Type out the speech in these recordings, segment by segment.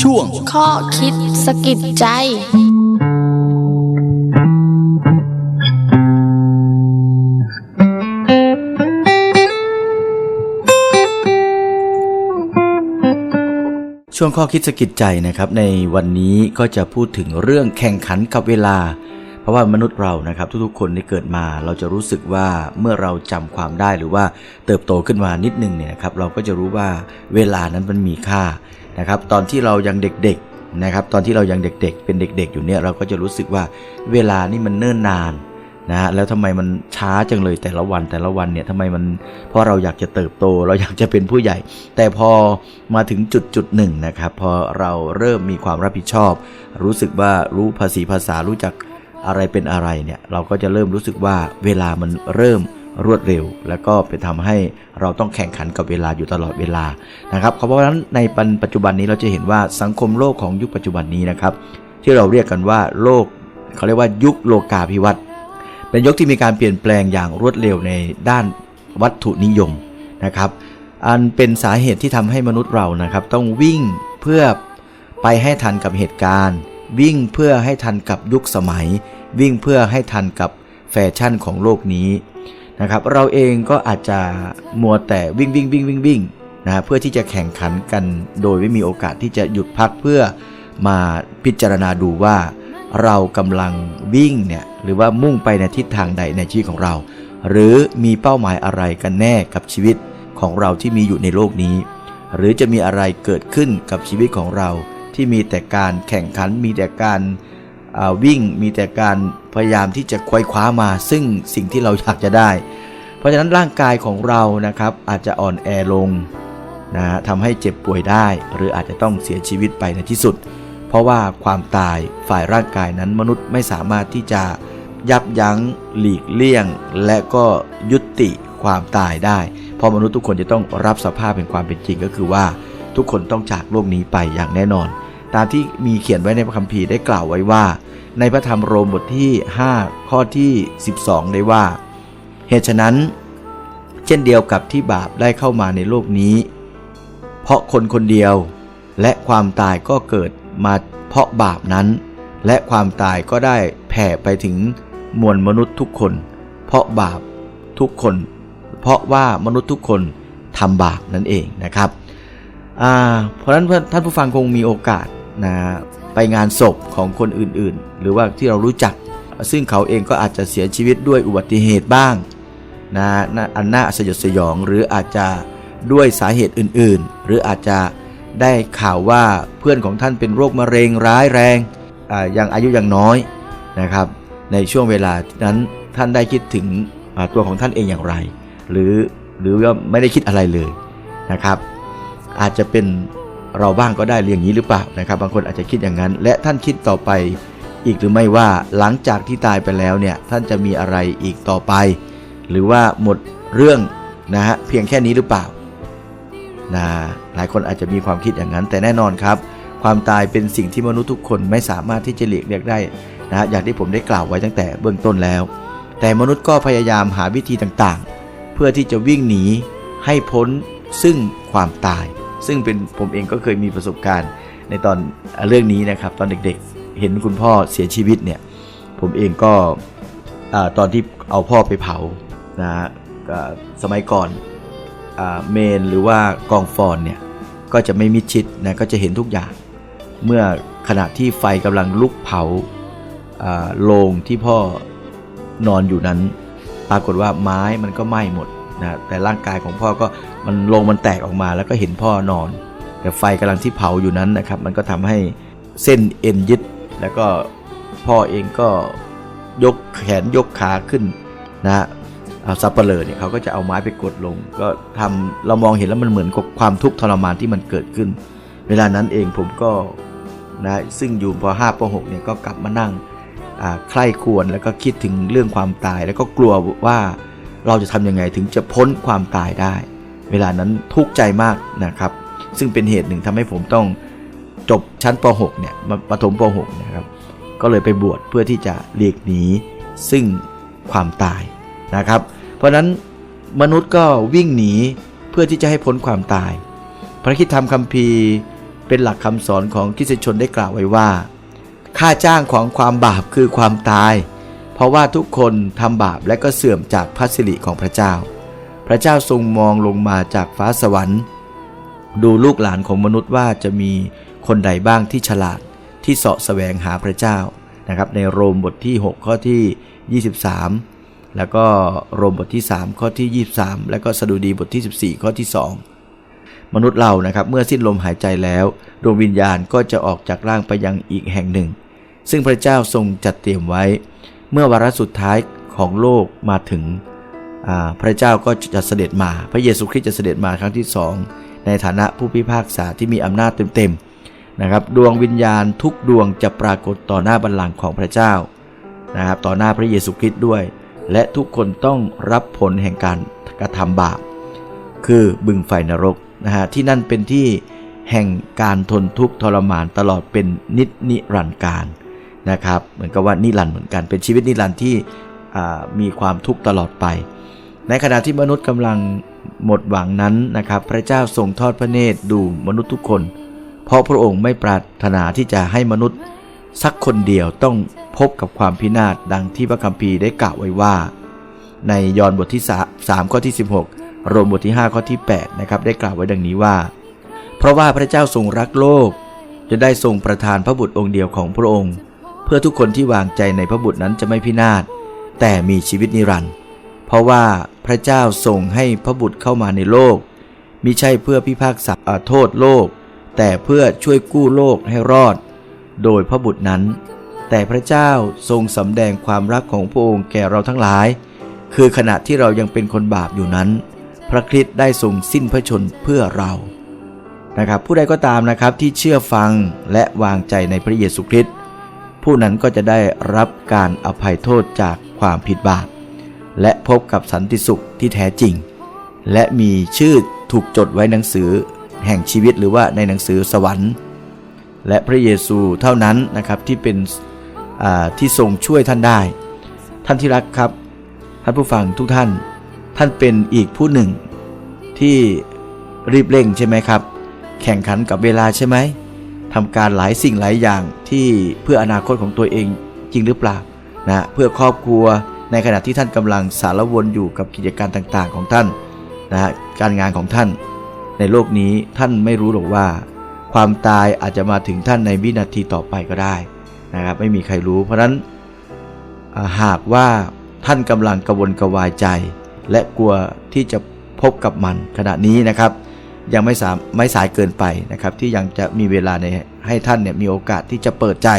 ช่วง ข้อคิดสะกิดใจ ช่วงข้อคิดสะกิดใจนะครับ ในวันนี้ก็จะพูดถึงเรื่องแข่งขันกับเวลา เพราะว่ามนุษย์เรานะครับ ทุกๆ คนที่เกิดมา เราจะรู้สึกว่าเมื่อเราจำความได้หรือว่าเติบโตขึ้นมานิดนึงเนี่ยนะครับ เราก็จะรู้ว่าเวลานั้นมันมีค่า นะครับตอนที่เรายังเด็กๆนะครับตอนที่เรายังเด็กๆ เป็นเด็ก ๆ อยู่เนี่ยเราก็จะรู้สึกว่าเวลานี่มันเนิ่นนานนะฮะแล้วทำไมมันช้าจังเลยแต่ละวันแต่ละวันเนี่ยทำไมมันเพราะเราอยากจะเติบโต เราอยากจะเป็นผู้ใหญ่ แต่พอมาถึงจุดจุดหนึ่งนะครับพอเราเริ่มมีความรับผิดชอบ รู้สึกว่ารู้ภาษีภาษารู้จักอะไรเป็นอะไรเนี่ยเราก็จะเริ่มรู้สึกว่าเวลามันเริ่ม รวดเร็ว แล้วก็ไปทำให้เราต้องแข่งขันกับเวลาอยู่ตลอดเวลานะครับเพราะฉะนั้นในปัจจุบันนี้เราจะเห็นว่าสังคมโลกของยุคปัจจุบันนี้นะครับที่เราเรียกกันว่าโลกเขาเรียกว่ายุคโลกาภิวัตน์เป็นยุคที่มีการเปลี่ยนแปลงอย่างรวดเร็วในด้านวัตถุนิยมนะครับ อันเป็นสาเหตุที่ทำให้มนุษย์เรานะครับต้องวิ่งเพื่อไปให้ทันกับเหตุการณ์ วิ่งเพื่อให้ทันกับยุคสมัย วิ่งเพื่อให้ทันกับแฟชั่นของโลกนี้ นะครับ เราเองก็อาจจะมัวแต่วิ่งวิ่งวิ่งวิ่งวิ่งนะเพื่อที่จะแข่งขันกัน โดยไม่มีโอกาสที่จะหยุดพักเพื่อมาพิจารณาดูว่า เรากำลังวิ่งเนี่ยหรือว่ามุ่งไปในทิศทางใดในชีวิตของเรา หรือมีเป้าหมายอะไรกันแน่กับชีวิตของเราที่มีอยู่ในโลกนี้ หรือจะมีอะไรเกิดขึ้นกับชีวิตของเราที่มีแต่การแข่งขันมีแต่การ วิ่งมีแต่การพยายามที่จะควยคว้ามา ซึ่งสิ่งที่เราอยากจะได้ เพราะฉะนั้นร่างกายของเรานะครับอาจจะอ่อนแอลงนะฮะทำให้เจ็บป่วยได้ หรืออาจจะต้องเสียชีวิตไปในที่สุด เพราะว่าความตายฝ่ายร่างกายนั้นมนุษย์ไม่สามารถที่จะยับยั้งหลีกเลี่ยง และก็ยุติความตายได้ เพราะมนุษย์ทุกคนจะต้องรับสภาพเป็นความเป็นจริงก็คือว่าทุกคนต้องจากโลกนี้ไปอย่างแน่นอน ตามที่มีเขียนไว้ในพระคัมภีร์ได้กล่าวไว้ว่า ในพระธรรมโรมบทที่ 5 ข้อที่ 12 ได้ว่า เหตุฉะนั้น เช่นเดียวกับที่บาปได้เข้ามาในโลกนี้ เพราะคนคนเดียวและความตายก็เกิดมาเพราะบาปนั้น และความตายก็ได้แผ่ไปถึงมวลมนุษย์ทุกคน เพราะบาปทุกคน เพราะว่ามนุษย์ทุกคนทำบาปนั่นเองนะครับเพราะฉะนั้นท่านผู้ฟังคงมีโอกาส นะไปงานศพของคนอื่นๆ หรือว่าที่เรารู้จัก ซึ่งเขาเองก็อาจจะเสียชีวิตด้วยอุบัติเหตุบ้างนะอันน่าสยดสยองหรืออาจจะด้วยสาเหตุอื่นๆ หรืออาจจะได้ข่าวว่าเพื่อนของท่านเป็นโรคมะเร็งร้ายแรงยังอายุยังน้อยนะครับ ในช่วงเวลานั้นท่านได้คิดถึงตัวของท่านเองอย่างไร หรือหรือว่าไม่ได้คิดอะไรเลยนะครับ อาจจะเป็น เราบ้างก็ได้เรื่องนี้หรือเปล่านะครับ บางคนอาจจะคิดอย่างนั้น และท่านคิดต่อไป อีกหรือไม่ว่าหลังจากที่ตายไปแล้วเนี่ยท่านจะมีอะไรอีกต่อไป หรือว่าหมดเรื่องนะฮะเพียงแค่นี้หรือเปล่านะหลายคนอาจจะมีความคิดอย่างนั้น แต่แน่นอนครับ ความตายเป็นสิ่งที่มนุษย์ทุกคนไม่สามารถที่จะหลีกเลี่ยงได้นะฮะอย่างที่ผมได้กล่าวไว้ตั้งแต่เบื้องต้นแล้ว แต่มนุษย์ก็พยายามหาวิธีต่างๆ เพื่อที่จะวิ่งหนีให้พ้นซึ่งความตาย ซึ่งเป็นผมเองก็เคยมีประสบการณ์ในตอนเรื่องนี้นะครับ ตอนเด็กๆ เห็นคุณพ่อเสียชีวิตเนี่ย ผมเองก็ตอนที่เอาพ่อไปเผานะฮะสมัยก่อนเมนหรือว่ากองฟอนเนี่ย ก็จะไม่มิดชิดนะก็จะเห็นทุกอย่าง เมื่อขณะที่ไฟกำลังลุกเผาอ่าโลงที่พ่อนอนอยู่นั้น ปรากฏว่าไม้มันก็ไหม้หมด นะแต่ร่างกายของพ่อก็มันลงมันแตกออกมาแล้วก็เห็นพ่อนอน แต่ไฟกำลังที่เผาอยู่นั้นนะครับ มันก็ทำให้เส้นเอ็นยึด แล้วก็พ่อเองก็ยกแขนยกขาขึ้นนะเอาซับเปลอเนี่ยเขาก็จะเอาไม้ไปกดลง ก็ทำเรามองเห็นแล้วมันเหมือนกับความทุกข์ทรมานที่มันเกิดขึ้น เวลานั้นเองผมก็นะซึ่งอยู่ป .5 ป .6 เนี่ยก็กลับมานั่งใคร่ควรแล้วก็คิดถึงเรื่องความตาย แล้วก็กลัวว่า เราจะทำยังไงถึงจะพ้นความตายได้ เวลานั้นทุกข์ใจมากนะครับ ซึ่งเป็นเหตุหนึ่งทำให้ผมต้องจบชั้นป .6 เนี่ยมาประถมป .6 นะครับ ก็เลยไปบวชเพื่อที่จะเลีกหนีซึ่งความตายนะครับ เพราะฉะนั้นมนุษย์ก็วิ่งหนีเพื่อที่จะให้พ้นความตาย พระคิดธรรมคัมภีร์เป็นหลักคำสอนของคริสตชนได้กล่าวไว้ว่า ค่าจ้างของความบาปคือความตาย ราะว่าทุกคนทำบาปและก็เสื่อมจากพระสิริของพระเจ้า พระเจ้าทรงมองลงมาจากฟ้าสวรรค์ ดูลูกหลานของมนุษย์ว่าจะมีคนใดบ้างที่ฉลาดที่เสาะแสวงหาพระเจ้านะครับในโรมบทที่ 6 ข้อที่ 23 แล้วก็โรมบทที่ 3 ข้อที่ 23 แล้วก็สดุดีบทที่ 14 ข้อที่ 2 มนุษย์เรานะครับเมื่อสิ้นลมหายใจแล้วดวงวิญญาณก็จะออกจากร่างไปยังอีกแห่งหนึ่ง ซึ่งพระเจ้าทรงจัดเตรียมไว้ เมื่อวาระสุดท้ายของโลกมาถึงพระเจ้าก็จะเสด็จมา พระเยซูคริสต์จะเสด็จมาครั้งที่สองในฐานะผู้พิพากษาที่มีอำนาจเต็มๆนะครับดวงวิญญาณทุกดวงจะปรากฏต่อหน้าบัลลังก์ของพระเจ้านะครับต่อหน้าพระเยซูคริสต์ด้วย และทุกคนต้องรับผลแห่งการกระทำบาป คือบึงไฟนรกนะฮะที่นั่นเป็นที่แห่งการทนทุกข์ทรมานตลอดเป็นนิจนิรันดร์การ นะครับ เหมือนกับว่านิรันดร์เหมือนกันเป็นชีวิตนิรันดร์ที่มีความทุกข์ตลอดไป ในขณะที่มนุษย์กำลังหมดหวังนั้นนะครับ พระเจ้าทรงทอดพระเนตรดูมนุษย์ทุกคน เพราะพระองค์ไม่ปรารถนาที่จะให้มนุษย์ สักคนเดียวต้องพบกับความพินาศดังที่พระคัมภีร์ได้กล่าวไว้ว่า ในยอห์นบทที่3ข้อที่ 16 โรมบทที่ 5 ข้อที่8นะครับได้กล่าวไว้ดังนี้ว่า เพราะว่าพระเจ้าทรงรักโลกจะได้ทรงประทานพระบุตรองค์เดียวของพระองค์ พื่อทุกคนที่วางใจในพระบุตรนั้นจะไม่พินาศแต่มีชีวิตนิรันดร์เพราะว่าพระเจ้าทรงให้พระบุตรเข้ามาในโลกมิใช่เพื่อพิพากษาอาโทษโลก แต่เพื่อช่วยกู้โลกให้รอด โดยพระบุตรนั้น แต่พระเจ้าทรงสำแดงความรักของพระองค์แก่เราทั้งหลาย คือขณะที่เรายังเป็นคนบาปอยู่นั้น พระคริสต์ได้ทรงสิ้นพระชนเพื่อเรานะครับผู้ใดก็ตามนะครับที่เชื่อฟังและวางใจในพระเยซูคริสต์ ผู้นั้นก็จะได้รับการอภัยโทษจากความผิดบาป และพบกับสันติสุขที่แท้จริง และมีชื่อถูกจดไว้หนังสือแห่งชีวิตหรือว่าในหนังสือสวรรค์ และพระเยซูเท่านั้นนะครับที่เป็นที่ทรงช่วยท่านได้ ท่านที่รักครับ ท่านผู้ฟังทุกท่าน ท่านเป็นอีกผู้หนึ่งที่รีบเร่งใช่ไหมครับ แข่งขันกับเวลาใช่ไหม ทำการหลายสิ่งหลายอย่างที่เพื่ออนาคตของตัวเองจริงหรือเปล่านะเพื่อครอบครัวในขณะที่ท่านกำลังสารวนอยู่กับกิจการต่างๆ ของท่านนะการงานของท่าน ในโลกนี้ท่านไม่รู้หรอกว่า ความตายอาจจะมาถึงท่านในวินาทีต่อไปก็ได้นะครับไม่มีใครรู้ เพราะนั้นหากว่าท่านกำลังกระวนกระวายใจ และกลัวที่จะพบกับมันขณะนี้นะครับ ยังไม่สามไม่สายเกินไปนะครับที่ยังจะมีเวลาในให้ท่านเนี่ยมีโอกาสที่จะเปิดใจ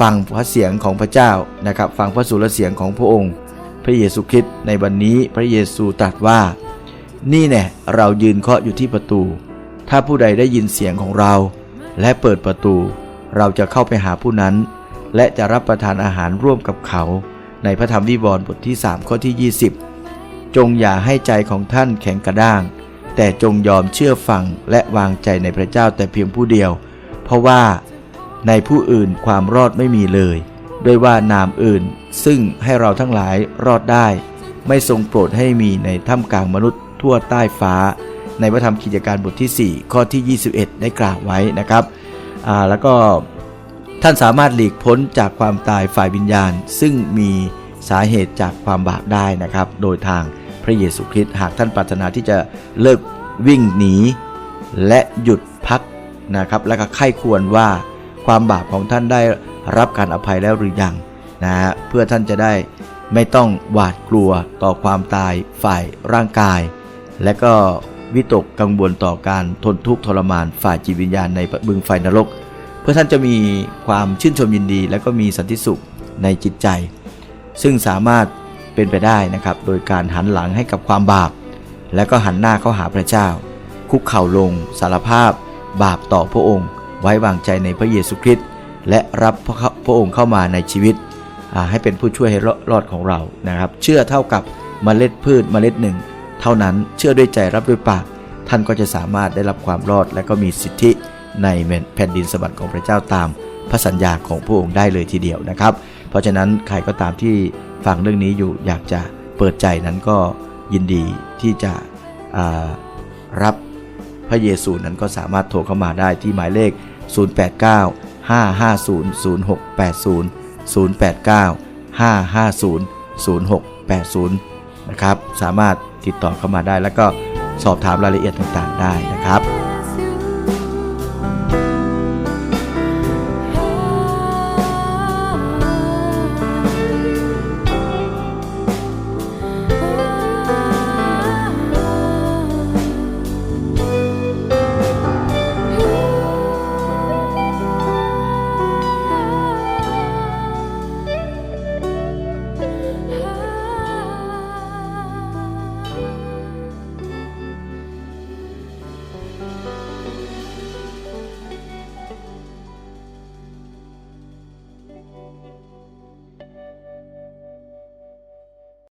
ฟังพระเสียงของพระเจ้านะครับฟังพระสุรเสียงของพระองค์ พระเยซูคริสต์ในวันนี้พระเยซูตรัสว่า นี่แน่เรายืนเคาะอยู่ที่ประตู ถ้าผู้ใดได้ยินเสียงของเรา และเปิดประตู เราจะเข้าไปหาผู้นั้น และจะรับประทานอาหารร่วมกับเขา ในพระธรรมวิวรณ์บทที่ 3 ข้อที่ 20 จงอย่าให้ใจของท่านแข็งกระด้าง แต่จงยอมเชื่อฟังและวางใจในพระเจ้าแต่เพียงผู้เดียว เพราะว่าในผู้อื่นความรอดไม่มีเลย ด้วยว่านามอื่นซึ่งให้เราทั้งหลายรอดได้ ไม่ทรงโปรดให้มีในถ้ำกลางมนุษย์ทั่วใต้ฟ้า ในพระธรรมกิจการบทที่ 4 ข้อที่ 21 ได้กล่าวไว้นะครับอ่าแล้วก็ท่านสามารถหลีกพ้นจากความตายฝ่ายวิญญาณ ซึ่งมีสาเหตุจากความบาปได้นะครับ โดยทาง พระเยซูคริสต์หากท่านปรารถนาที่จะเลิกวิ่งหนี และหยุดพักนะครับ และก็ไข้ควรว่าความบาปของท่านได้รับการอภัยแล้วหรือยังนะฮะเพื่อท่านจะได้ไม่ต้องหวาดกลัวต่อความตายฝ่ายร่างกาย และก็วิตกกังวลต่อการทนทุกข์ทรมานฝ่ายจิตวิญญาณในบึงไฟนรก เพื่อท่านจะมีความชื่นชมยินดี และก็มีสันติสุขในจิตใจ ซึ่งสามารถ เป็นไปได้นะครับ โดยการหันหลังให้กับความบาป และก็หันหน้าเข้าหาพระเจ้า คุกเข่าลงสารภาพ บาปต่อพระองค์ ไว้วางใจในพระเยซูคริสต์และรับพระพระองค์เข้ามาในชีวิต ให้เป็นผู้ช่วยให้รอดของเรานะครับ เชื่อเท่ากับเมล็ดพืชเมล็ดหนึ่ง เท่านั้นเชื่อด้วยใจรับด้วยปาก ท่านก็จะสามารถได้รับความรอด และก็มีสิทธิในแผ่นดินสวรรค์ของพระเจ้าตามพระสัญญาของพระองค์ได้เลยทีเดียวนะครับ เพราะฉะนั้นใครก็ตามที่ ฟังเรื่องนี้อยู่อยากจะเปิดใจนั้นก็ยินดีที่จะรับพระเยซูนั้นก็สามารถโทรเข้ามาได้ที่หมายเลข 089 550 0680 089 550 0680 นะครับ สามารถติดต่อเข้ามาได้แล้วก็สอบถามรายละเอียดต่างๆได้นะครับ